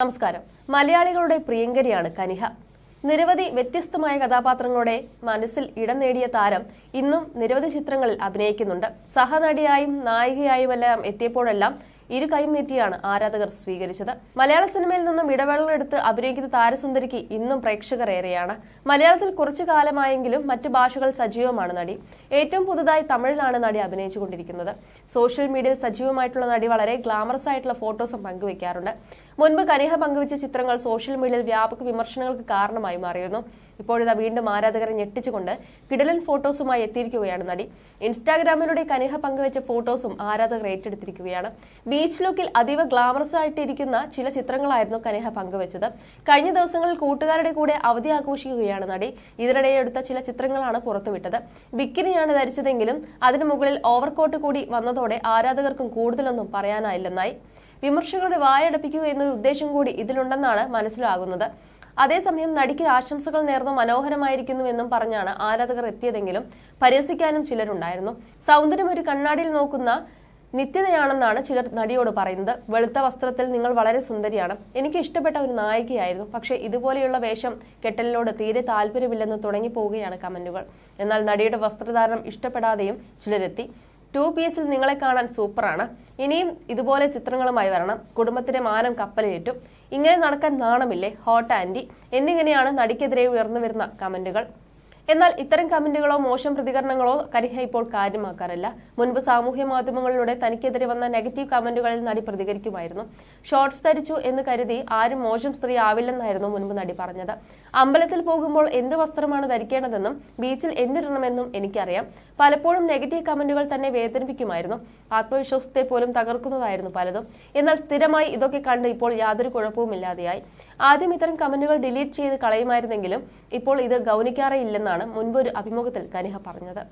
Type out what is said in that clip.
നമസ്കാരം. മലയാളികളുടെ പ്രിയങ്കരിയാണ് കനിഹ. നിരവധി വ്യത്യസ്തമായ കഥാപാത്രങ്ങളുടെ മനസ്സിൽ ഇടം നേടിയ താരം ഇന്നും നിരവധി ചിത്രങ്ങളിൽ അഭിനയിക്കുന്നുണ്ട്. സഹനടിയായും നായികയായുമെല്ലാം എത്തിയപ്പോഴെല്ലാം ഇരു കൈയും നീട്ടിയാണ് ആരാധകർ സ്വീകരിച്ചത്. മലയാള സിനിമയിൽ നിന്നും ഇടവേളകൾ എടുത്ത് അഭിനയിക്കുന്ന താരസുന്ദരിക്ക് ഇന്നും പ്രേക്ഷകർ ഏറെയാണ്. മലയാളത്തിൽ കുറച്ചു കാലമായെങ്കിലും മറ്റു ഭാഷകൾ സജീവമാണ് നടി. ഏറ്റവും പുതുതായി തമിഴിലാണ് നടി അഭിനയിച്ചുകൊണ്ടിരിക്കുന്നത്. സോഷ്യൽ മീഡിയയിൽ സജീവമായിട്ടുള്ള നടി വളരെ ഗ്ലാമറസ് ആയിട്ടുള്ള ഫോട്ടോസും പങ്കുവെക്കാറുണ്ട്. മുൻപ് കനിഹ പങ്കുവച്ച ചിത്രങ്ങൾ സോഷ്യൽ മീഡിയയിൽ വ്യാപക വിമർശനങ്ങൾക്ക് കാരണമായി മാറിയിരുന്നു. ഇപ്പോഴിതാ വീണ്ടും ആരാധകരെ ഞെട്ടിച്ചുകൊണ്ട് കിടലൻ ഫോട്ടോസുമായി എത്തിയിരിക്കുകയാണ് നടി. ഇൻസ്റ്റാഗ്രാമിലൂടെ കനിഹ പങ്കുവച്ച ഫോട്ടോസും ആരാധകർ ഏറ്റെടുത്തിരിക്കുകയാണ്. ബീച്ച് ലുക്കിൽ അതീവ ഗ്ലാമറസ് ആയിട്ടിരിക്കുന്ന ചില ചിത്രങ്ങളായിരുന്നു കനേഹ പങ്കുവച്ചത്. കഴിഞ്ഞ ദിവസങ്ങളിൽ കൂട്ടുകാരുടെ കൂടെ അവധി ആഘോഷിക്കുകയാണ് നടി. ഇതിനിടെ എടുത്ത ചില ചിത്രങ്ങളാണ് പുറത്തുവിട്ടത്. ബിക്കിനിയാണ് ധരിച്ചതെങ്കിലും അതിനു മുകളിൽ ഓവർകോട്ട് കൂടി വന്നതോടെ ആരാധകർക്കും കൂടുതലൊന്നും പറയാനായില്ലെന്നായി. വിമർശകരുടെ വായടപ്പിക്കുക എന്നൊരു ഉദ്ദേശം കൂടി ഇതിലുണ്ടെന്നാണ് മനസ്സിലാകുന്നത്. അതേസമയം നടിക്ക് ആശംസകൾ നേർന്നു മനോഹരമായിരിക്കുന്നുവെന്നും പറഞ്ഞാണ് ആരാധകർ എത്തിയതെങ്കിലും പരിഹസിക്കാനും ചിലരുണ്ടായിരുന്നു. സൗന്ദര്യം ഒരു കണ്ണാടിയിൽ നോക്കുന്ന നിത്യതയാണെന്നാണ് ചിലർ നടിയോട് പറയുന്നത്. വെളുത്ത വസ്ത്രത്തിൽ നിങ്ങൾ വളരെ സുന്ദരിയാണ്. എനിക്ക് ഇഷ്ടപ്പെട്ട ഒരു നായികയായിരുന്നു. പക്ഷേ ഇതുപോലെയുള്ള വേഷം കെട്ടലിനോട് തീരെ താല്പര്യമില്ലെന്ന് തുടങ്ങി പോവുകയാണ് കമന്റുകൾ. എന്നാൽ നടിയുടെ വസ്ത്രധാരണം ഇഷ്ടപ്പെടാതെയും ചിലരെത്തി. ടു പീസിൽ നിങ്ങളെ കാണാൻ സൂപ്പറാണ്. ഇനിയും ഇതുപോലെ ചിത്രങ്ങളുമായി വരണം. കുടുംബത്തിന്റെ മാനം കപ്പലേറ്റും ഇങ്ങനെ നടക്കാൻ നാണമില്ലേ? Hot aunty. എന്നിങ്ങനെയാണ് നടിക്കെതിരെ ഉയർന്നു വരുന്ന കമന്റുകൾ. എന്നാൽ ഇത്തരം കമന്റുകളോ മോശം പ്രതികരണങ്ങളോ കരിഹ ഇപ്പോൾ കാര്യമാക്കാറില്ല. മുൻപ് സാമൂഹ്യ മാധ്യമങ്ങളിലൂടെ തനിക്കെതിരെ വന്ന നെഗറ്റീവ് കമന്റുകളിൽ നടി പ്രതികരിക്കുമായിരുന്നു. ഷോർട്സ് ധരിച്ചു എന്ന് കരുതി ആരും മോശം സ്ത്രീ ആവില്ലെന്നായിരുന്നു മുൻപ് നടി പറഞ്ഞത്. അമ്പലത്തിൽ പോകുമ്പോൾ എന്ത് വസ്ത്രമാണ് ധരിക്കേണ്ടതെന്നും ബീച്ചിൽ എന്തിടണമെന്നും എനിക്കറിയാം. പലപ്പോഴും നെഗറ്റീവ് കമന്റുകൾ തന്നെ വേദനിപ്പിക്കുമായിരുന്നു. ആത്മവിശ്വാസത്തെ പോലും തകർക്കുന്നതായിരുന്നു പലതും. എന്നാൽ സ്ഥിരമായി ഇതൊക്കെ കണ്ട് ഇപ്പോൾ യാതൊരു കുഴപ്പവുമില്ലാതെയായി. ആദ്യം ഇത്തരം കമന്റുകൾ ഡിലീറ്റ് ചെയ്ത് കളയുമായിരുന്നെങ്കിലും ഇപ്പോൾ ഇത് ഗൗനിക്കാറേ ഇല്ലെന്നാണ് മുൻപ് ഒരു അഭിമുഖത്തിൽ കനിഹ പറഞ്ഞത്.